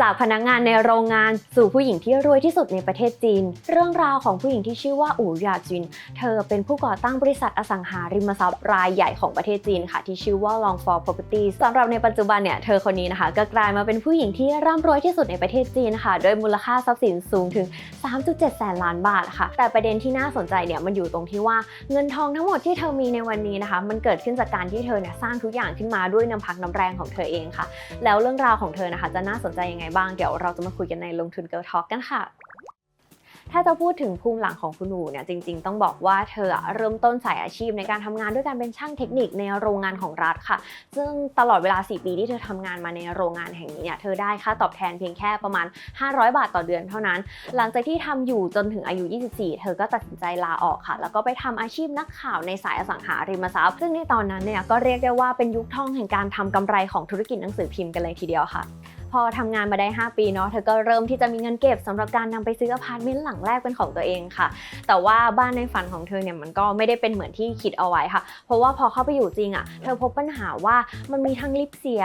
จากพนักงานในโรงงานสู่ผู้หญิงที่รวยที่สุดในประเทศจีน เรื่องราวของผู้หญิงที่ชื่อว่าอู่หยาจิน เธอเป็นผู้ก่อตั้งบริษัทอสังหาริมทรัพย์รายใหญ่ของประเทศจีนค่ะ ที่ชื่อว่า Longfor Properties สำหรับในปัจจุบันเนี่ยเธอคนนี้นะคะก็กลายมาเป็นผู้หญิงที่ร่ำรวยที่สุดในประเทศจีนค่ะโดยมูลค่าทรัพย์สินสูงถึง 3.7 แสนล้านบาทค่ะ แต่ประเด็นที่น่าสนใจเนี่ยมันอยู่ตรงที่ว่าเงินทองทั้งหมดที่เธอมีในวันนี้นะคะ มันเกิดขึ้นจากการที่เธอเนี่ยสร้างทุกอย่างขึ้นมาด้วยน้ำพักน้ำแรงของเธอเองค่ะ แล้วเรื่องราวของเธอนะคะจะน่าสนใจยังไงบ้างเดี๋ยวเราจะมาคุยกันในลงทุนเกิ l ท a l k กันค่ะถ้าจะพูดถึงภูมิหลังของคุณหนูเนี่ยจริงๆ ต้องบอกว่าเธอเริ่มต้นสายอาชีพในการทำงานด้วยการเป็นช่างเทคนิคในโรงงานของรัฐค่ะ ซึ่งตลอดเวลา 4 ปีที่เธอทำงานมาในโรงงานแห่งนี้เนี่ยเธอได้ค่าตอบแทนเพียงแค่ประมาณ 500 บาทต่อเดือนเท่านั้น หลังจากที่ทำอยู่จนถึงอายุ 24 เธอก็ตัดสินใจลาออกค่ะ แล้วก็ไปทำอาชีพนักข่าวในสายอสังหาริมทรัพย์ ซึ่งในตอนนั้นเนี่ยก็เรียกได้ว่าเป็นยุคทองแห่งการทำกำไรของธุรกิจหนังสือพิมพ์กันเลยทีเดียวค่ะ พอทำงานมาได้ 5 ปีเนาะเธอก็เริ่มที่จะมีเงินเก็บสำหรับการนำไปซื้ออพาร์ตเมนต์หลังแรกเป็นของตัวเองค่ะ แต่ว่าบ้านในฝันของเธอเนี่ยมันก็ไม่ได้เป็นเหมือนที่คิดเอาไว้ค่ะ เพราะว่าพอเข้าไปอยู่จริงอะ่ะเธอพบปัญหาว่ามันมีทั้งลิฟต์เสีย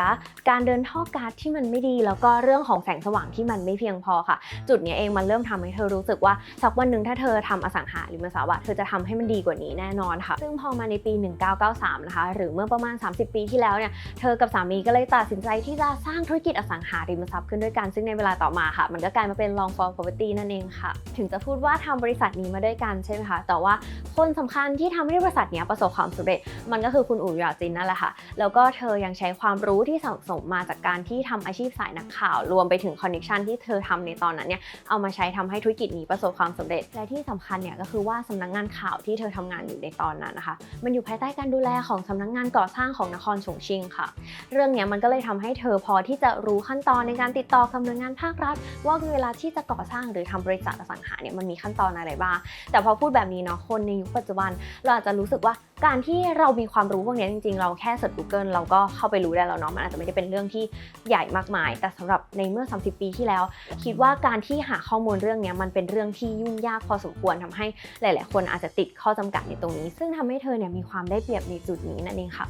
การเดินท่อก๊าซที่มันไม่ดี แล้วก็เรื่องของแสงสว่างที่มันไม่เพียงพอค่ะ จุดนี้เองมันเริ่มทำให้เธอรู้สึกว่าสักวันหนึ่งถ้าเธอทำอสังหาริมทรัพย์อะเธอจะทำให้มันดีกว่านี้แน่นอนค่ะ ซึ่งพอมาในปี 1993 นะคะ หรือเมื่อประมาณ 30 ปีที่แล้วเนี่ยเธอกับสามีก็เลยตัดสินใจที่จะสร้างธุรกิจอสังหาาริมทรัพย์ขึ้นด้วยกัน ซึ่งในเวลาต่อมาค่ะ มันก็กลายมาเป็น Long form Property นั่นเองค่ะ ถึงจะพูดว่าทำบริษัทนี้มาด้วยกันใช่ไหมคะ แต่ว่าคนสำคัญที่ทำให้บริษัทนี้ประสบความสำเร็จ มันก็คือคุณอู๋หยาจินนั่นแหละค่ะ แล้วก็เธอยังใช้ความรู้ที่สั่งสมมาจากการที่ทำอาชีพสายนักข่าว รวมไปถึงคอนเนคชันที่เธอทำในตอนนั้นเนี่ยเอามาใช้ทำให้ธุรกิจนี้ประสบความสำเร็จ และที่สำคัญเนี่ยก็คือว่าสำนักงานข่าวที่เธอทำงานอยู่ในตอนนั้นนะคะ มันอยู่ภายใต้การดูแลของสำนักงานก่อสร้างของนครฉงชิ่งค่ะ เรื่องเนี้ยมันก็เลยทำให้เธอพอที่จะรู้ขั้นตอนในการติดต่อกับหน่วยงานภาครัฐ ว่าเวลาที่จะก่อสร้างหรือทำบริษัทอสังหาเนี่ยมันมีขั้นตอนอะไรบ้าง แต่พอพูดแบบนี้เนาะคนในยุคปัจจุบัน เราอาจจะรู้สึกว่าการที่เรามีความรู้พวกนี้จริง ๆ เราแค่เสิร์ช Google เราก็เข้าไปรู้ได้แล้วเนาะมันอาจจะไม่ได้เป็นเรื่องที่ใหญ่มากมาย แต่สำหรับในเมื่อ 30 ปีที่แล้ว คิดว่าการที่หาข้อมูลเรื่องนี้มันเป็นเรื่องที่ยุ่งยากพอสมควรทำให้หลาย ๆ คนอาจจะติดข้อจำกัดในตรงนี้ ซึ่งทำให้เธอเนี่ยมีความได้เปรียบในจุดนี้นั่นเองค่ะ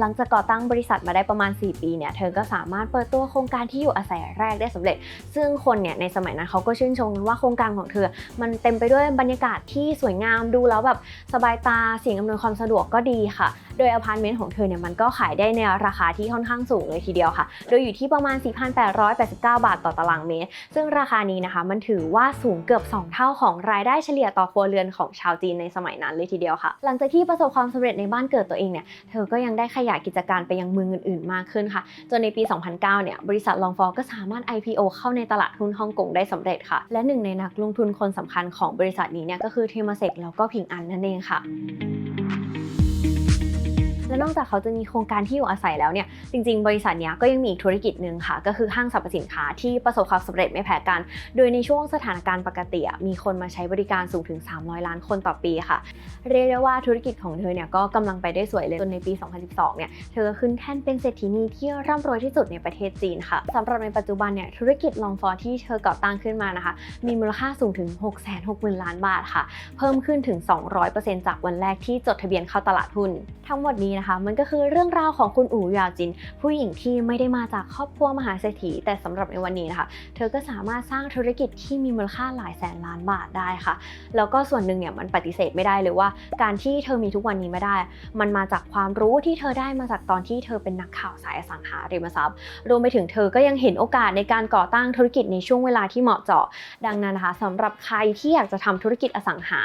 หลังจากก่อตั้งบริษัทมาได้ประมาณ 4 ปีเนี่ยเธอก็สามารถเปิดตัวโครงการที่อยู่อาศัยแรกได้สำเร็จ ซึ่งคนเนี่ยในสมัยนั้นเขาก็ชื่นชมกันว่าโครงการของเธอ มันเต็มไปด้วยบรรยากาศที่สวยงามดูแล้วแบบสบายตาสิ่งอำนวยความสะดวกก็ดีค่ะ โดยอพาร์ตเมนต์ของเธอเนี่ยมันก็ขายได้ในราคาที่ค่อนข้างสูงเลยทีเดียวค่ะ โดยอยู่ที่ประมาณ 4,889 บาทต่อตารางเมตร ซึ่งราคานี้นะคะมันถือว่าสูงเกือบ 2 เท่าของรายได้เฉลี่ยต่อครัวเรือนของชาวจีนในสมัยนั้นเลยทีเดียวค่ะ หลังจากที่ประสบความสำเร็จในบ้านเกิดตัวเองเนี่ยเธอก็ยังได้ขยายกิจการไปยังเมืองอื่นๆ มากขึ้นค่ะ จนในปี 2009 เนี่ย บริษัทลองฟอก็สามารถ IPO เข้าในตลาดหุ้นฮ่องกงได้สำเร็จค่ะ และหนึ่งในนักลงทุนคนสำคัญของบริษัทนี้เนี่ยก็คือเทมเซกแล้วก็พิงอันนั่นเองค่ะ และนอกจากเขาจะมีโครงการที่อยู่อาศัยแล้วเนี่ยจริง ๆ บริษัทเนี้ยก็ยังมีอีกธุรกิจหนึ่งค่ะ ก็คือห้างสรรพสินค้าที่ประสบความสำเร็จไม่แพ้กัน โดยในช่วงสถานการณ์ปกติมีคนมาใช้บริการสูงถึง 300 ล้านคนต่อปีค่ะ เรียกได้ว่าธุรกิจของเธอเนี่ยก็กำลังไปได้สวยเลยจนในปี 2012 เนี่ยเธอขึ้นแท่นเป็นเศรษฐีนีที่ร่ำรวยที่สุดในประเทศจีนค่ะสำหรับในปัจจุบันเนี่ยธุรกิจลองฟอร์ที่เธอก่อตั้งขึ้นมานะคะ มีมูลค่าสูงถึง 660,000 ล้านบาทค่ะ เพิ่มขึ้นถึง 200%จากวันแรกที่จดทะเบียนเข้าตลาดหุ้น ทั้งหมดนี้นะคะ มันก็คือเรื่องราวของคุณอู๋หยาจิน ผู้หญิงที่ไม่ได้มาจากครอบครัวมหาเศรษฐี แต่สำหรับในวันนี้นะคะ เธอก็สามารถสร้างธุรกิจที่มีมูลค่าหลายแสนล้านบาทได้ค่ะ แล้วก็ส่วนหนึ่งเนี่ยมันปฏิเสธไม่ได้เลยว่า การที่เธอมีทุกวันนี้ไม่ได้ มันมาจากความรู้ที่เธอได้มาจากตอนที่เธอเป็นนักข่าวสายอสังหาริมทรัพย์ รวมไปถึงเธอก็ยังเห็นโอกาสในการก่อตั้งธุรกิจในช่วงเวลาที่เหมาะเจาะ ดังนั้นนะคะสำหรับใครที่อยากจะทำธุรกิจอสังหา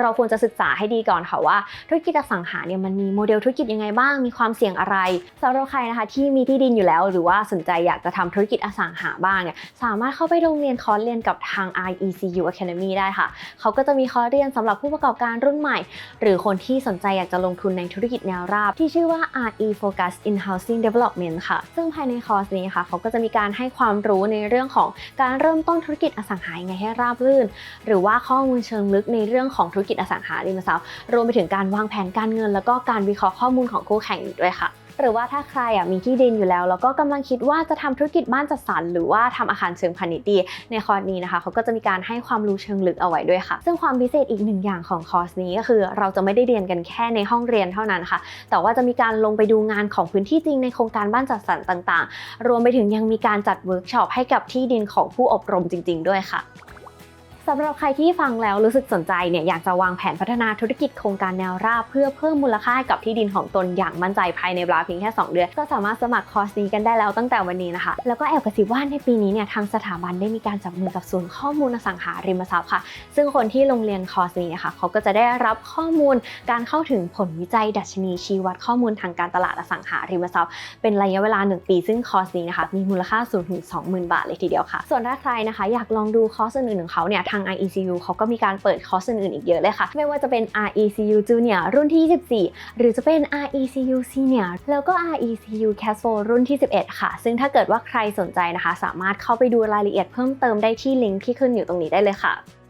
เราควรจะศึกษาให้ดีก่อนค่ะว่าธุรกิจอสังหาเนี่ยมันมีโมเดลธุรกิจยังไงบ้างมีความเสี่ยงอะไรสำหรับใครนะคะที่มีที่ดินอยู่แล้ว หรือว่าสนใจอยากจะทำธุรกิจอสังหาบ้างเนี่ยสามารถเข้าไปลงเรียนคอร์สเรียนกับทาง IECU Academy ได้ค่ะ เขาก็จะมีคอร์สเรียนสำหรับผู้ประกอบการรุ่นใหม่ หรือคนที่สนใจอยากจะลงทุนในธุรกิจแนวราบ ที่ชื่อว่า RE Focus in Housing Development ค่ะ ซึ่งภายในคอร์สนี้ค่ะ เขาก็จะมีการให้ความรู้ในเรื่องของการเริ่มต้นธุรกิจอสังหายังไงให้ราบรื่น หรือว่าข้อมูลเชิงลึกในเรื่องของธุรกิจอสังหาริมทรัพย์รวมไปถึงการวางแผนการเงิน แล้วก็การวิเคราะห์ข้อมูลของคู่แข่งอีกด้วยค่ะ หรือว่าถ้าใครมีที่ดินอยู่แล้ว แล้วก็กำลังคิดว่าจะทำธุรกิจบ้านจัดสรรหรือว่าทำอาคารเชิงพาณิชย์ดี ในคอร์สนี้นะคะเขาก็จะมีการให้ความรู้เชิงลึกเอาไว้ด้วยค่ะ ซึ่งความพิเศษอีกหนึ่งอย่างของคอร์สนี้ก็คือ เราจะไม่ได้เรียนกันแค่ในห้องเรียนเท่านั้นค่ะ แต่ว่าจะมีการลงไปดูงานของพื้นที่จริงในโครงการบ้านจัดสรรต่าง ๆ รวมไปถึงยังมีการจัดเวิร์กช็อปให้กับที่ดินของผู้อบรมจริง ๆ ด้วยค่ะ สำหรับใครที่ฟังแล้วรู้สึกสนใจเนี่ยอยากจะวางแผนพัฒนาธุรกิจโครงการแนวราบเพื่อเพิ่มมูลค่าให้กับที่ดินของตนอย่างมั่นใจภายในเวลาเพียงแค่ 2 เดือน ก็สามารถสมัครคอร์สนี้กันได้แล้วตั้งแต่วันนี้นะคะ แล้วก็แอบกระซิบว่าในปีนี้เนี่ยทางสถาบันได้มีการจับมือกับศูนย์ข้อมูลอสังหาริมทรัพย์ค่ะ ซึ่งคนที่ลงเรียนคอร์สนี้นยคะเขาก็จะได้รับข้อมูลการเข้าถึงผลวิจัยดัชนีชี้วัดข้อมูลทางการตลาดอสังหาริมทรัพย์ เป็นระยะเวลา 1 ปี ซึ่งคอร์สนี้นะคะมีมูลค่าสูงถึง20,000 บาทเลยทีเดียวค่ะ ส่วนถ้าใครนะคะ อยากลองดูคอร์สอื่นๆของเขาเนี่ยทาง IECU เขาก็มีการเปิดคอร์สอื่นๆอีกเยอะเลยค่ะ ไม่ว่าจะเป็น RECU Junior รุ่นที่ 24 หรือจะเป็น RECU Senior แล้วก็ RECU Casual รุ่นที่ 11 ค่ะ ซึ่งถ้าเกิดว่าใครสนใจนะคะ สามารถเข้าไปดูรายละเอียดเพิ่มเติมได้ที่ลิงก์ที่ขึ้นอยู่ตรงนี้ได้เลยค่ะ